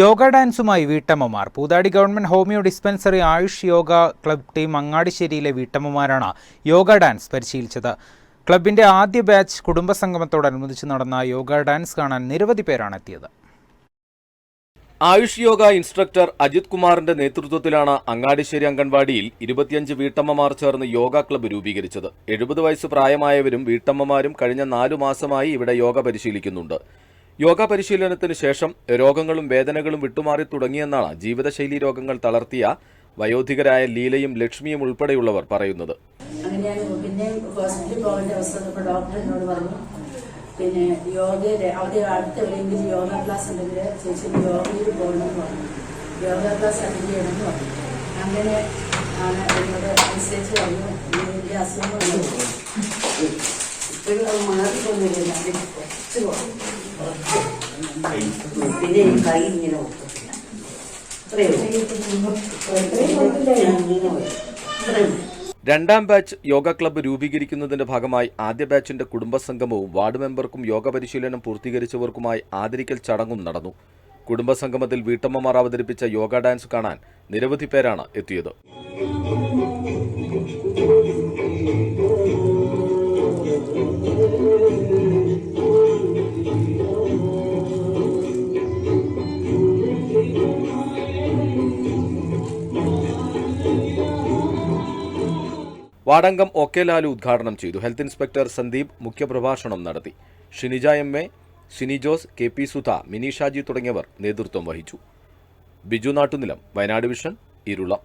യോഗ ഡാൻസുമായി വീട്ടമ്മമാർ. Poothadi government homeo dispensary Ayush yoga club team അങ്ങാടിശ്ശേരിയിലെ വീട്ടമ്മമാരാണ് യോഗ ഡാൻസ് പരിശീലിച്ചത്. ക്ലബിന്റെ ആദ്യ ബാച്ച് കുടുംബസംഗമത്തോടനുബന്ധിച്ച് നടന്ന യോഗ ഡാൻസ് കാണാൻ നിരവധി പേരാണ് എത്തിയത്. ആയുഷ് യോഗ ഇൻസ്ട്രക്ടർ അജിത് കുമാറിന്റെ നേതൃത്വത്തിലാണ് അങ്ങാടിശ്ശേരി അംഗൻവാടിയിൽ ഇരുപത്തിയഞ്ച് വീട്ടമ്മമാർ ചേർന്ന് യോഗ ക്ലബ്ബ് രൂപീകരിച്ചത്. എഴുപത് വയസ്സ് പ്രായമായവരും വീട്ടമ്മമാരും കഴിഞ്ഞ നാലു മാസമായി ഇവിടെ യോഗ പരിശീലിക്കുന്നുണ്ട്. യോഗ പരിശീലനത്തിന് ശേഷം രോഗങ്ങളും വേദനകളും വിട്ടുമാറി തുടങ്ങിയെന്നാണ് ജീവിതശൈലി രോഗങ്ങൾ തളർത്തിയ വയോധികരായ ലീലയും ലക്ഷ്മിയും ഉൾപ്പെടെയുള്ളവർ പറയുന്നത്. അങ്ങനെ ഞാൻ പിന്നെ ഹോസ്പിറ്റലിൽ പോകേണ്ട അവസ്ഥ ഡോക്ടർ പറഞ്ഞു പിന്നെ യോഗയുടെ അവിടെ അടുത്ത് എവിടെയെങ്കിലും യോഗ ക്ലാസ് ഉണ്ടെങ്കിൽ ചേച്ചി യോഗയിൽ പോകണമെന്ന് പറഞ്ഞു. യോഗ ക്ലാസ് അറ്റൻഡ് ചെയ്യണമെന്ന് പറഞ്ഞു. അങ്ങനെ ആണ് എന്നോട് അനുസരിച്ച് പറഞ്ഞു. ഈ അസുഖം ഇപ്പോഴും മാറിക്കൊന്നുമില്ല കുറച്ച് കുറച്ച്. പിന്നെ ഈ കൈ ഇങ്ങനെ ഒക്കത്തില്ല അത്രയും കുഴപ്പമില്ല ഞാൻ ഇങ്ങനെ പോയി അത്രയേ ഉള്ളൂ. രണ്ടാം ബാച്ച് യോഗ ക്ലബ്ബ് രൂപീകരിക്കുന്നതിന്റെ ഭാഗമായി ആദ്യ ബാച്ചിന്റെ കുടുംബസംഗമവും വാർഡ് മെമ്പർക്കും യോഗ പരിശീലനം പൂർത്തീകരിച്ചവർക്കുമായി ആദരിക്കൽ ചടങ്ങും നടന്നു. കുടുംബസംഗമത്തിൽ വീട്ടമ്മമാർ അവതരിപ്പിച്ച യോഗ ഡാൻസ് കാണാൻ നിരവധി പേരാണ് എത്തിയത്. വാടങ്കം ഒ കെ ലാലു ഉദ്ഘാടനം ചെയ്തു. ഹെൽത്ത് ഇൻസ്പെക്ടർ സന്ദീപ് മുഖ്യപ്രഭാഷണം നടത്തി. Shinija M A Shini Jose K P Sudha Mini Shaji തുടങ്ങിയവർ നേതൃത്വം വഹിച്ചു. ബിജു നാട്ടുനിലം വയനാട് വിഷൻ ഇരുളം.